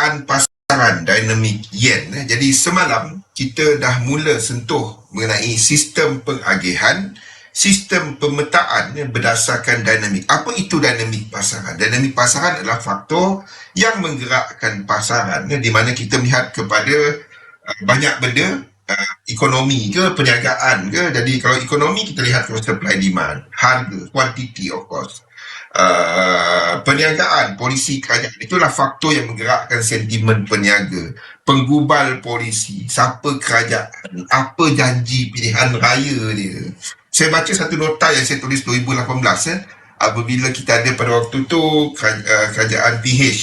penguasaan pasaran dinamik yen. eh. Jadi semalam kita dah mula sentuh mengenai sistem pengagihan, sistem pemetaan eh, berdasarkan dinamik. Apa itu dinamik pasaran? Dinamik pasaran adalah faktor yang menggerakkan pasaran eh, di mana kita melihat kepada banyak benda ekonomi ke perniagaan ke jadi kalau ekonomi kita lihat supply demand harga quantity of course uh, perniagaan polisi kerajaan itulah faktor yang menggerakkan sentimen peniaga. Penggubal polisi siapa kerajaan apa janji pilihan raya dia. Saya baca satu nota yang saya tulis 2018 eh, apabila kita ada pada waktu tu uh, kerajaan PH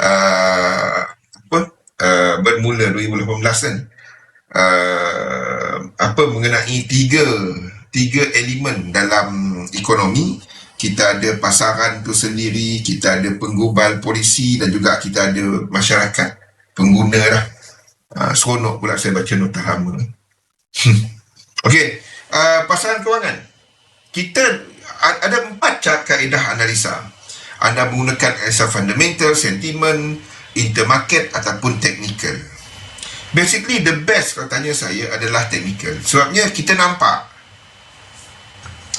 uh, apa uh, bermula 2018 kan uh, apa mengenai tiga tiga elemen dalam ekonomi kita ada pasaran tu sendiri kita ada penggubal polisi dan juga kita ada masyarakat pengguna lah. Uh, seronok pula saya baca nota lama Okey, uh, pasaran kewangan. Kita ada empat cat kaedah analisa. Anda menggunakan analisa fundamental, sentiment, intermarket ataupun technical basically the best kalau tanya saya adalah technical sebabnya kita nampak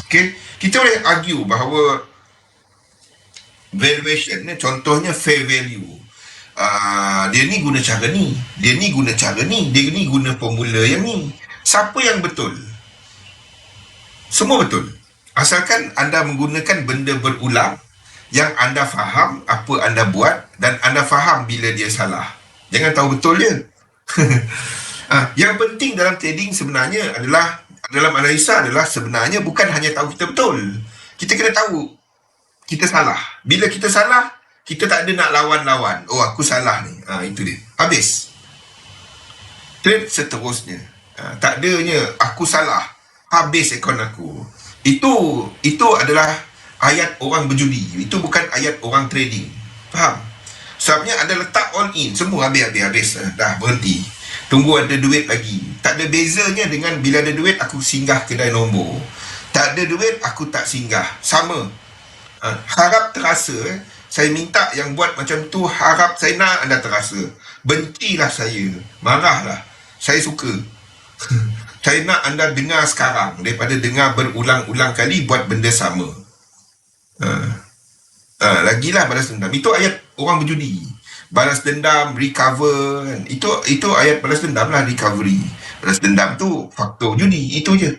okay, kita boleh argue bahawa valuation ni contohnya fair value. Uh, dia ni guna cara ni dia ni guna cara ni dia ni guna formula yang ni. Siapa yang betul? Semua betul. Asalkan anda menggunakan benda berulang yang anda faham apa anda buat dan anda faham bila dia salah. Jangan tahu betul je. Ah, yang penting dalam trading sebenarnya adalah dalam analisa adalah sebenarnya bukan hanya tahu kita betul. Kita kena tahu kita salah. Bila kita salah, kita tak ada nak lawan-lawan. Oh, aku salah ni. Ha, itu dia. Habis. Trade seterusnya. Ha, tak adanya aku salah. Habis akun aku. Itu itu adalah ayat orang berjudi. Itu bukan ayat orang trading. Faham? Sebabnya ada letak all in. Semua habis-habis-habis. Dah berhenti. Tunggu ada duit lagi. Tak ada bezanya dengan bila ada duit aku singgah kedai nombor. Tak ada duit aku tak singgah. Sama. Ha, harap terasa. Eh. Saya minta yang buat macam tu harap saya nak anda terasa. Bencilah saya. Marahlah. Saya suka. saya nak anda dengar sekarang daripada dengar berulang-ulang kali buat benda sama. Ha. Ha, lagilah balas dendam. Itu ayat orang berjudi balas dendam, recover kan. Itu itu ayat balas dendam lah recovery. Balas dendam tu faktor judi, itu je.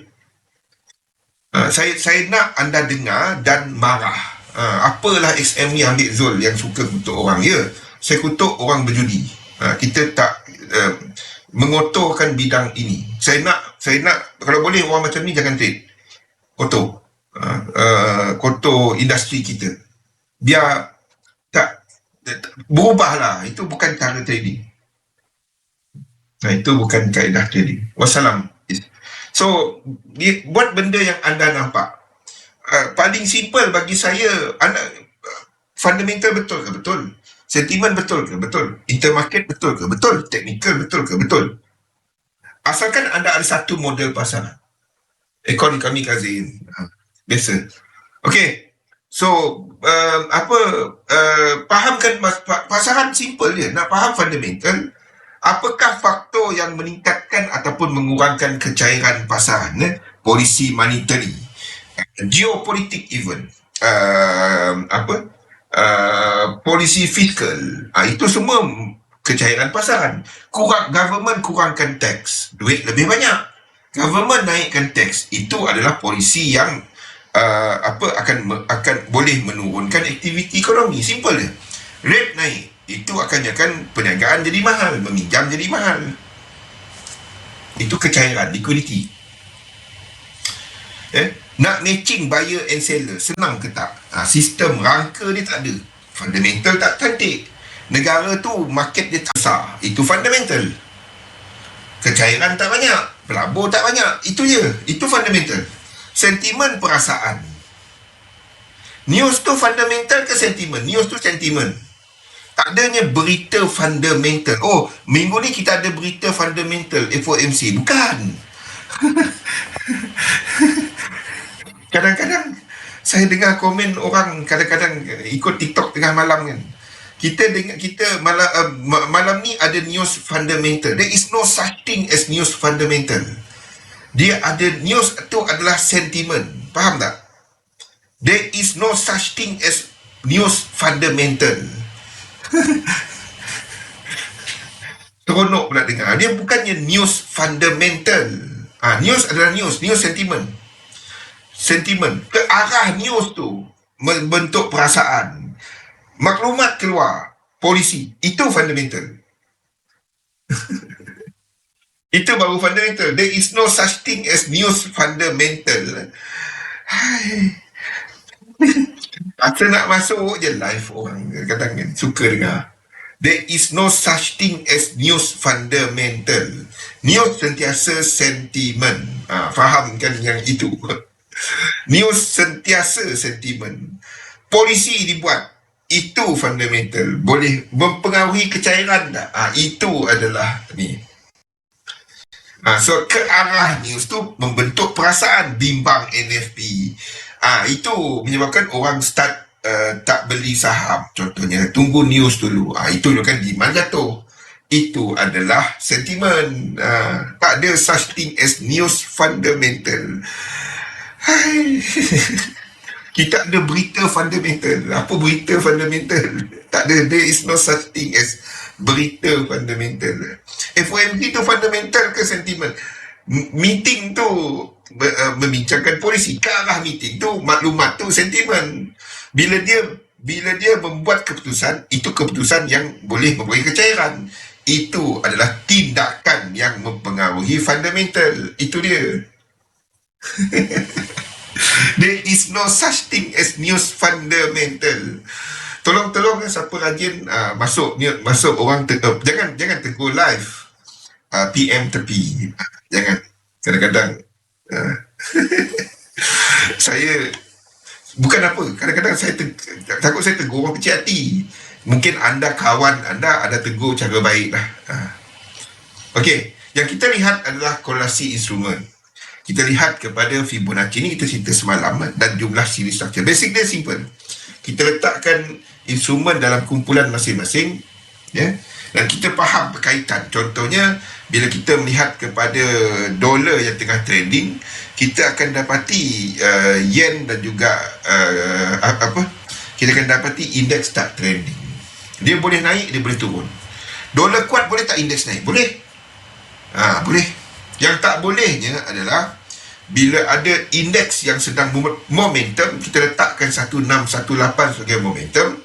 Uh, saya saya nak anda dengar dan marah. Uh, apalah XM ni ambil Zul yang suka kutuk orang. Ya, saya kutuk orang berjudi. Uh, kita tak uh, mengotorkan bidang ini. Saya nak saya nak kalau boleh orang macam ni jangan trade. Kotor. Uh, uh, kotor industri kita. Biar berubahlah. Itu bukan cara trading. Nah itu bukan kaedah trading. Wassalam. So buat benda yang anda nampak. Uh, paling simple bagi saya anda fundamental betul ke? Betul. Sentimen betul ke? Betul. Intermarket betul ke? Betul. Technical betul ke? Betul. Asalkan anda ada satu model pasaran ekon kami kazin uh, biasa. Okey So uh, apa uh, fahamkan pasaran simple je. Nak faham fundamental apakah faktor yang meningkatkan ataupun mengurangkan kecairan pasaran eh? polisi monetary geopolitik even uh, apa uh, polisi fiskal uh, itu semua kecairan pasaran. Kurang government kurangkan tax duit lebih banyak. Government naikkan tax itu adalah polisi yang uh, apa akan akan boleh menurunkan aktiviti ekonomi. Simple je. Rate naik. Itu akan akan perniagaan jadi mahal meminjam jadi mahal. Itu kecairan liquidity. Eh? Nak matching buyer and seller senang ke tak? Ha, sistem rangka dia tak ada. Fundamental tak cantik. Negara tu market dia tak besar itu fundamental. Kecairan tak banyak. Pelabur tak banyak. Itu je. Itu fundamental sentimen perasaan. News tu fundamental ke sentimen? News tu sentimen. Tak adanya berita fundamental. Oh, minggu ni kita ada berita fundamental FOMC. Bukan. kadang-kadang saya dengar komen orang kadang-kadang ikut TikTok tengah malam kan. kita dengar kita malam uh, malam ni ada news fundamental there is no such thing as news fundamental dia ada news tu adalah sentiment. Faham tak? There is no such thing as news fundamental. Teronok pula dengar. Dia bukannya news fundamental. Ha, news adalah news. News sentiment. Sentiment. Ke arah news tu membentuk perasaan. Maklumat keluar. Polisi. Itu fundamental itu baru fundamental. There is no such thing as news fundamental. Hai. Nak masuk je live orang kadang kan suka dengar. There is no such thing as news fundamental. News sentiasa sentimen. Ha, faham kan yang itu? News sentiasa sentimen. Polisi dibuat. Itu fundamental. Boleh mempengaruhi kecairan tak? Ha, itu adalah ni ha, so ke arah news tu membentuk perasaan bimbang NFP ha, itu menyebabkan orang start uh, tak beli saham contohnya. Tunggu news dulu. Ha, itu kan demand jatuh. Itu adalah sentimen. Uh, tak ada such thing as news fundamental. Hai kita ada berita fundamental. Apa berita fundamental? Tak ada. There is no such thing as berita fundamental. FOMC tu fundamental ke sentimen? Meeting tu uh, membincangkan polisi. Ke arah meeting tu maklumat tu sentimen. Bila dia bila dia membuat keputusan, itu keputusan yang boleh memberi kecairan. Itu adalah tindakan yang mempengaruhi fundamental. Itu dia. There is no such thing as news fundamental. Tolong-tolong eh, siapa rajin uh, masuk masuk orang te- uh, jangan jangan tegur live. Uh, PM tepi. Jangan. Kadang-kadang uh, saya bukan apa. Kadang-kadang saya te- takut saya tegur orang kecil hati. Mungkin anda kawan anda ada tegur cara baik lah. Uh. Okey, yang kita lihat adalah korelasi instrumen kita lihat kepada Fibonacci ni kita cerita semalam dan jumlah siri structure. Basically simple. Kita letakkan instrumen dalam kumpulan masing-masing ya. Dan kita faham berkaitan. Contohnya bila kita melihat kepada dolar yang tengah trending, kita akan dapati uh, yen dan juga uh, apa? Kita akan dapati indeks tak trending. Dia boleh naik, dia boleh turun. Dolar kuat boleh tak indeks naik? Boleh. Ha, boleh. Yang tak bolehnya adalah bila ada indeks yang sedang momentum kita letakkan 1618 sebagai momentum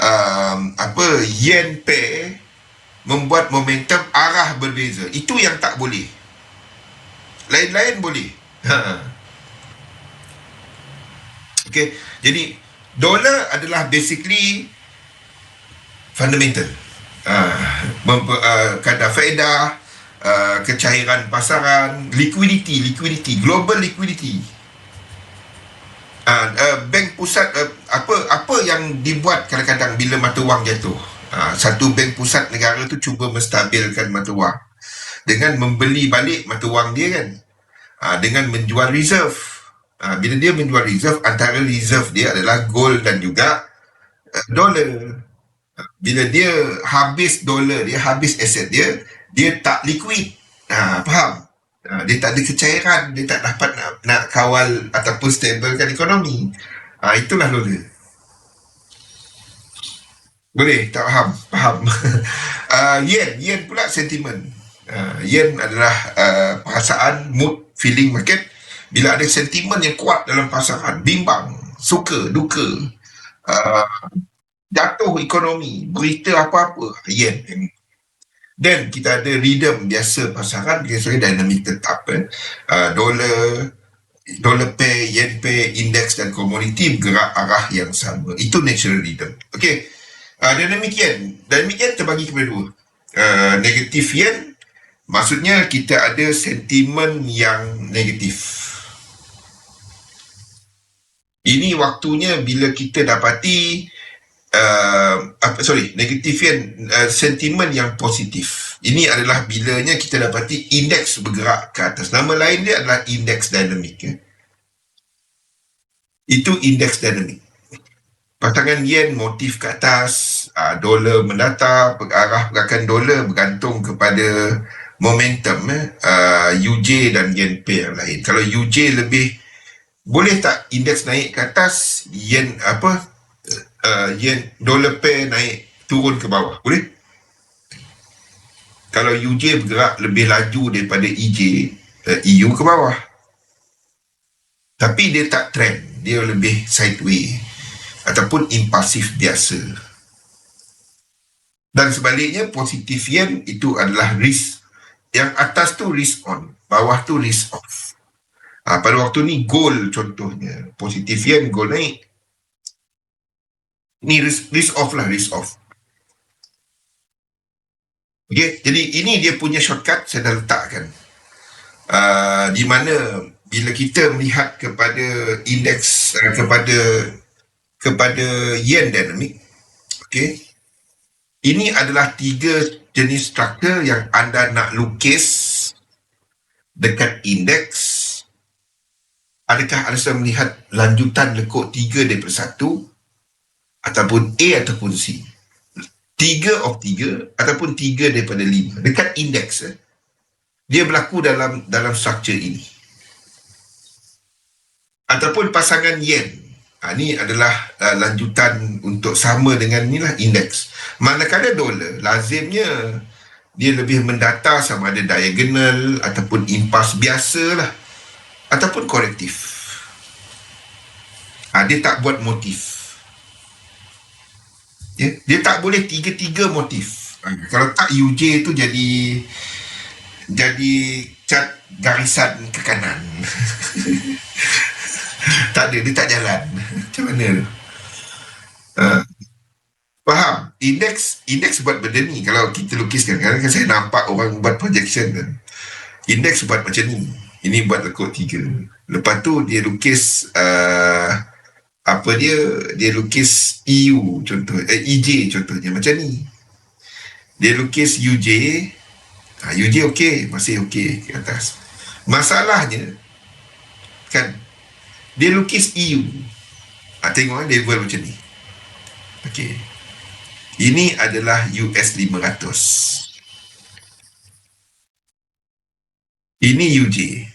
um, apa yen pair membuat momentum arah berbeza. Itu yang tak boleh. Lain-lain boleh. Ha. Okay, jadi dolar adalah basically fundamental. Uh, uh, kadar faedah Uh, kecairan pasaran, liquidity, liquidity, global liquidity. Uh, uh, bank pusat uh, apa apa yang dibuat kadang-kadang bila mata wang jatuh. Uh, satu bank pusat negara tu cuba menstabilkan mata wang dengan membeli balik mata wang dia kan. Uh, dengan menjual reserve. Uh, bila dia menjual reserve, antara reserve dia adalah gold dan juga uh, dolar. Bila dia habis dolar dia, habis aset dia, dia tak liquid. Ha, faham? Ha, dia tak ada kecairan, dia tak dapat nak, nak kawal ataupun stablekan ekonomi. Ha, itulah lola. Boleh, tak faham? Faham. uh, yen, yen pula sentimen. Uh, yen adalah uh, perasaan, mood, feeling market. Bila ada sentimen yang kuat dalam pasaran, bimbang, suka, duka, uh, jatuh ekonomi, berita apa-apa, yen. Dan kita ada rhythm biasa pasaran biasanya dinamik tetap eh. Uh, dolar dollar pair, yen pair, indeks dan komoditi bergerak arah yang sama. Itu natural rhythm. Okey. Uh, dinamik yen. Dinamik yen terbagi kepada dua. Uh, negatif yen maksudnya kita ada sentimen yang negatif. Ini waktunya bila kita dapati uh, sorry negatif yang uh, sentimen yang positif. Ini adalah bilanya kita dapati indeks bergerak ke atas. Nama lain dia adalah indeks dinamik ya. itu indeks dinamik. Pasangan yen motif ke atas uh, dolar mendatar arah pergerakan dolar bergantung kepada momentum eh, uh, UJ dan yen pair lain. Kalau UJ lebih boleh tak indeks naik ke atas yen apa uh, yen dolar pair naik turun ke bawah boleh kalau UJ bergerak lebih laju daripada EJ uh, EU ke bawah tapi dia tak trend dia lebih sideways ataupun impulsif biasa. Dan sebaliknya positif yen itu adalah risk. Yang atas tu risk on, bawah tu risk off. Ha, pada waktu ni gold contohnya, positif yen gold naik. Ni risk, risk off lah, risk off. Okay, jadi ini dia punya shortcut saya dah letakkan. Uh, di mana bila kita melihat kepada indeks uh, kepada kepada yen dynamic. Okey. Ini adalah tiga jenis struktur yang anda nak lukis dekat indeks. Adakah anda melihat lanjutan lekuk tiga daripada satu ataupun A ataupun C? Tiga of tiga ataupun tiga daripada lima. Dekat indeks, eh, dia berlaku dalam dalam struktur ini. Ataupun pasangan yen Ha, ini adalah uh, lanjutan untuk sama dengan inilah indeks. Manakala dolar, lazimnya dia lebih mendata sama ada diagonal ataupun impas biasa lah. Ataupun korektif. Ha, dia tak buat motif. Ya? Dia tak boleh tiga-tiga motif. Kalau tak UJ tu jadi jadi cat garisan ke kanan. tak ada, dia tak jalan. Macam mana tu? Uh, faham? Indeks indeks buat benda ni. Kalau kita lukiskan, kan, saya nampak orang buat projection kan. Indeks buat macam ni. Ini buat lekuk tiga. Lepas tu dia lukis uh, apa dia? Dia lukis EU contoh, eh, EJ contohnya macam ni. Dia lukis UJ. Ha, UJ okey, masih okey ke atas. Masalahnya kan dia lukis EU. Ha, tengok dia buat macam ni. Okey. Ini adalah US 500. Ini UJ.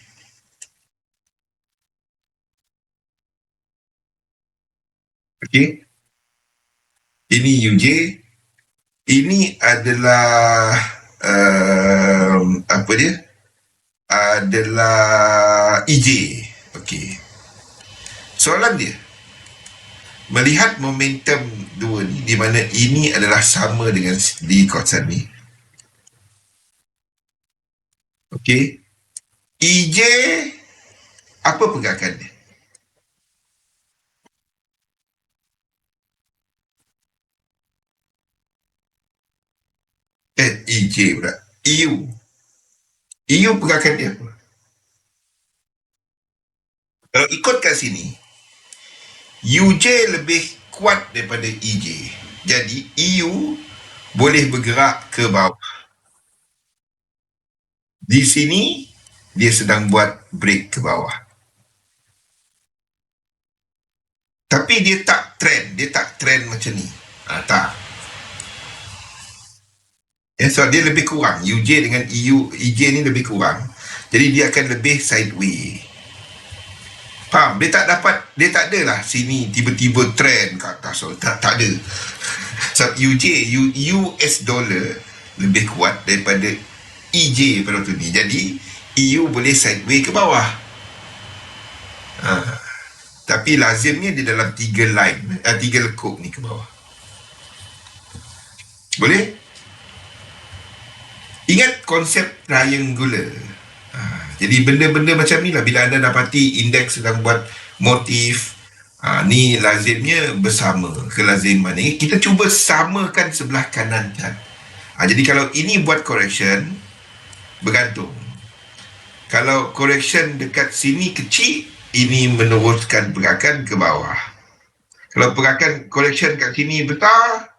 Okey. Ini UJ. Ini adalah um, apa dia? Adalah EJ. Okey. Soalan dia, melihat momentum dua ni, di mana ini adalah sama dengan di kawasan ni. Okey. EJ, apa pergerakan dia? Eh, EJ pula. EU. EU pergerakan dia apa? Kalau ikut kat sini, UJ lebih kuat daripada EJ. Jadi EU boleh bergerak ke bawah. Di sini dia sedang buat break ke bawah. Tapi dia tak trend, dia tak trend macam ni. Ha, tak. Ya, so dia lebih kurang. UJ dengan EU, EJ ni lebih kurang. Jadi dia akan lebih sideways. Faham? Dia tak dapat, dia tak ada lah sini tiba-tiba trend kat atas. So, tak, tak ada. So, UJ, U, US dollar lebih kuat daripada EJ pada waktu ni. Jadi, EU boleh sideways ke bawah. Ha. Tapi lazimnya di dalam tiga line, eh, tiga lekuk ni ke bawah. Boleh? Ingat konsep triangular. Ha. Jadi benda-benda macam ni lah bila anda dapati indeks sedang buat motif ha, ni lazimnya bersama kelaziman ni kita cuba samakan sebelah kanan kan. Ha, jadi kalau ini buat correction bergantung. Kalau correction dekat sini kecil ini meneruskan pergerakan ke bawah. Kalau pergerakan correction kat sini besar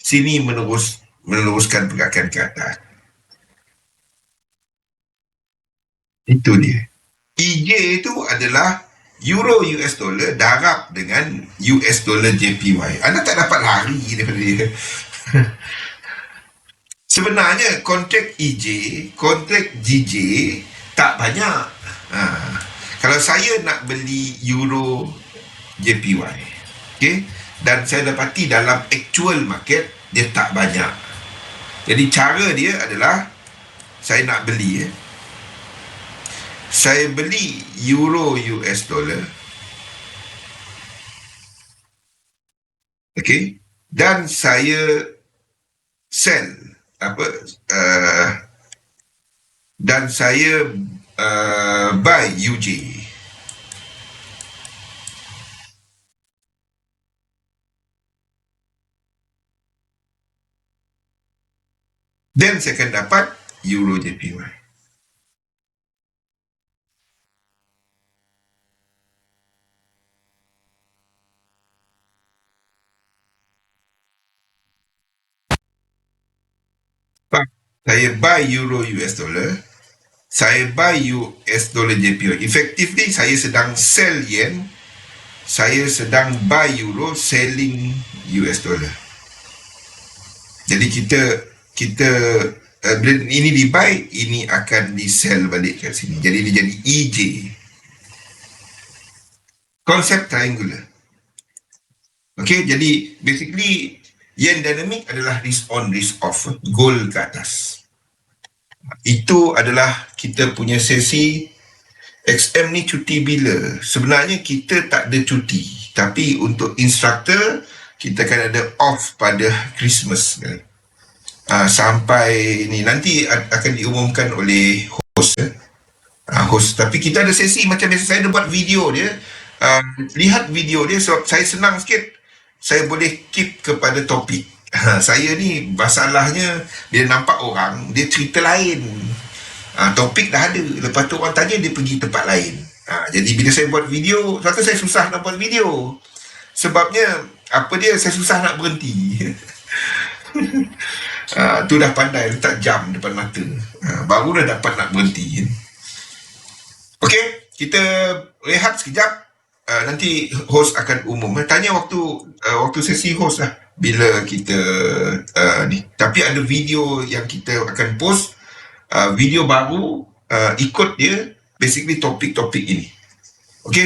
sini menerus meneruskan pergerakan ke atas. Itu dia. EJ itu adalah Euro US dollar darab dengan US dollar JPY. Anda tak dapat lari daripada dia. Sebenarnya kontrak EJ, kontrak GJ tak banyak. Ha. Kalau saya nak beli Euro JPY, okay, dan saya dapati dalam actual market dia tak banyak. Jadi cara dia adalah saya nak beli eh. Saya beli euro US dollar. Okay. Dan saya sell apa uh, dan saya uh, buy UJ. Dan saya akan dapat Euro JPY. Saya buy Euro US dollar, saya buy US dollar JPY. Effectively, saya sedang sell yen, saya sedang buy euro, selling US dollar. Jadi kita kita uh, bila ini di buy ini akan di sell balik kat sini. Jadi dia jadi EJ konsep triangular. Okay, jadi basically yen dynamic adalah risk on risk off. Goal ke atas itu adalah kita punya sesi XM ni cuti bila? Sebenarnya kita tak ada cuti. Tapi untuk instructor kita akan ada off pada Christmas uh, sampai ni. Nanti akan diumumkan oleh host eh. uh, host. Tapi kita ada sesi macam biasa. Saya ada buat video dia. Uh, lihat video dia. Sebab saya senang sikit. Saya boleh keep kepada topik uh, saya ni masalahnya dia nampak orang dia cerita lain. Uh, topik dah ada. Lepas tu orang tanya dia pergi tempat lain. Uh, jadi bila saya buat video satu saya susah nak buat video. Sebabnya apa dia saya susah nak berhenti. Uh, tu dah pandai letak jam depan mata. Uh, baru dah dapat nak berhenti. Okey, kita rehat sekejap. Uh, nanti host akan umum. Tanya waktu uh, waktu sesi host lah bila kita uh, ni. Tapi ada video yang kita akan post uh, video baru uh, ikut dia basically topik-topik ini